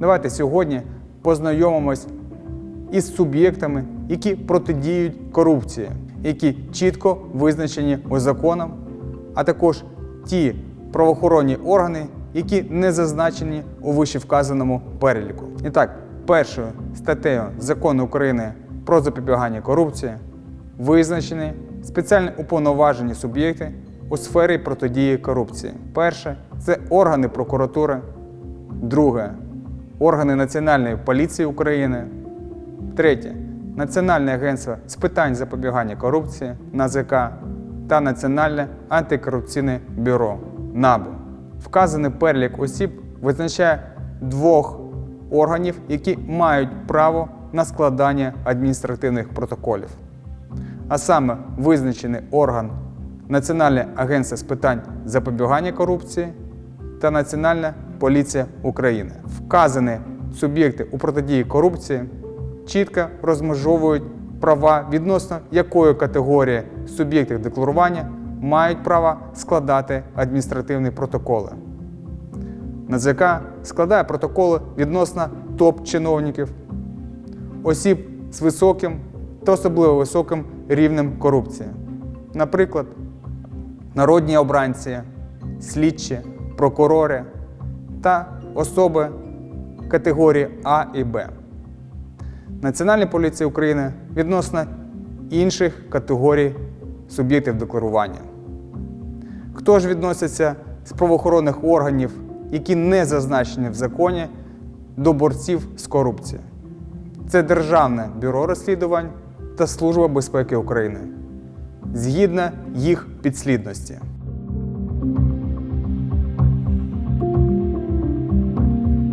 Давайте сьогодні познайомимось із суб'єктами, які протидіють корупції, які чітко визначені законом, а також ті правоохоронні органи, які не зазначені у вищевказаному переліку. І так, першою статтею закону України про запобігання корупції визначені спеціально уповноважені суб'єкти у сфері протидії корупції. Перше це органи прокуратури, друге органи Національної поліції України, третє. Національне агентство з питань запобігання корупції НАЗК та Національне антикорупційне бюро НАБУ. Вказаний перелік осіб визначає двох органів, які мають право на складання адміністративних протоколів. А саме визначений орган Національне агентство з питань запобігання корупції та Національна поліція України. Вказані суб'єкти у протидії корупції чітко розмежовують права відносно якої категорії суб'єктів декларування мають право складати адміністративні протоколи. НАЗК складає протоколи відносно топ-чиновників, осіб з високим та особливо високим рівнем корупції. Наприклад, народні обранці, слідчі, прокурори та особи категорії А і Б. Національна поліція України відносно інших категорій суб'єктів декларування. Хто ж відноситься з правоохоронних органів, які не зазначені в законі, до борців з корупцією? Це Державне бюро розслідувань та Служба безпеки України згідно їх підслідності.